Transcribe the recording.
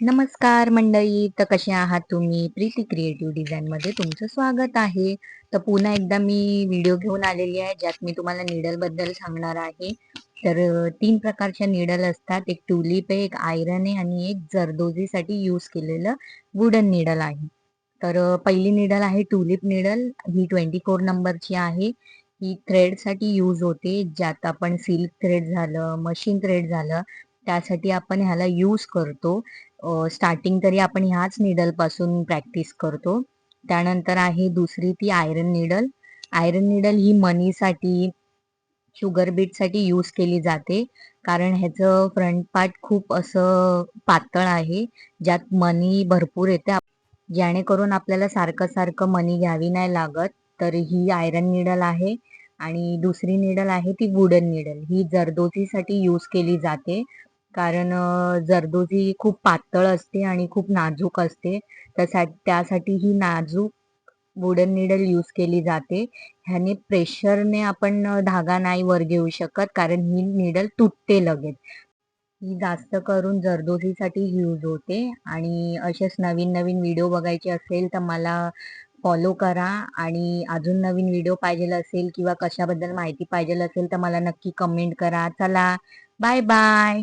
नमस्कार मंडळी तर कसे आहात तुम्ही? प्रीती क्रिएटिव्ह डिझाईनमध्ये तुमचं स्वागत आहे. तर पुन्हा एकदा मी व्हिडिओ घेऊन आलेली आहे ज्यात मी तुम्हाला निडलबद्दल सांगणार आहे. तर तीन प्रकारच्या निडल असतात. एक ट्युलिप आहे एक आयरन आहे आणि एक जरदोजीसाठी यूज केलेलं वुडन निडल आहे. तर पहिली निडल आहे ट्युलिप निडल ही ट्वेंटी फोर नंबरची आहे. ही थ्रेडसाठी यूज होते ज्यात आपण सिल्क थ्रेड झालं मशीन थ्रेड झालं. त्यासाठी आपण ह्याला यूज करतो. स्टार्टिंग तरी आपण ह्याच निडलपासून प्रॅक्टिस करतो. त्यानंतर आहे दुसरी ती आयरन निडल आयरन निडल ही मनीसाठी शुगर बीटसाठी यूज केली जाते. कारण ह्याचं फ्रंट पार्ट खूप असं पातळ आहे. ज्यात मनी भरपूर येते. जेणेकरून आपल्याला सारखं सारखं मनी घ्यावी नाही लागत. तर ही आयरन निडल आहे. आणि दुसरी निडल आहे ती वुडन निडल ही जरदोजीसाठी यूज केली जाते. कारण जरदोजी खूप पातळ असते आणि खूप नाजूक असते. तसा त्यासाठी ही नाजूक वुडन निडल यूज केली जाते. ह्याने प्रेशरने आपण धागा नाही वर घेऊ शकत कारण ही निडल तुटते लगेच. ही जास्त करून जरदोजीसाठी यूज होते आणि असेच नवीन नवीन व्हिडिओ बघायचे असेल तर मला फॉलो करा आणि अजून नवीन व्हिडिओ पाहिजे असेल किंवा कशाबद्दल माहिती पाहिजे असेल तर मला नक्की कमेंट करा. चला बाय बाय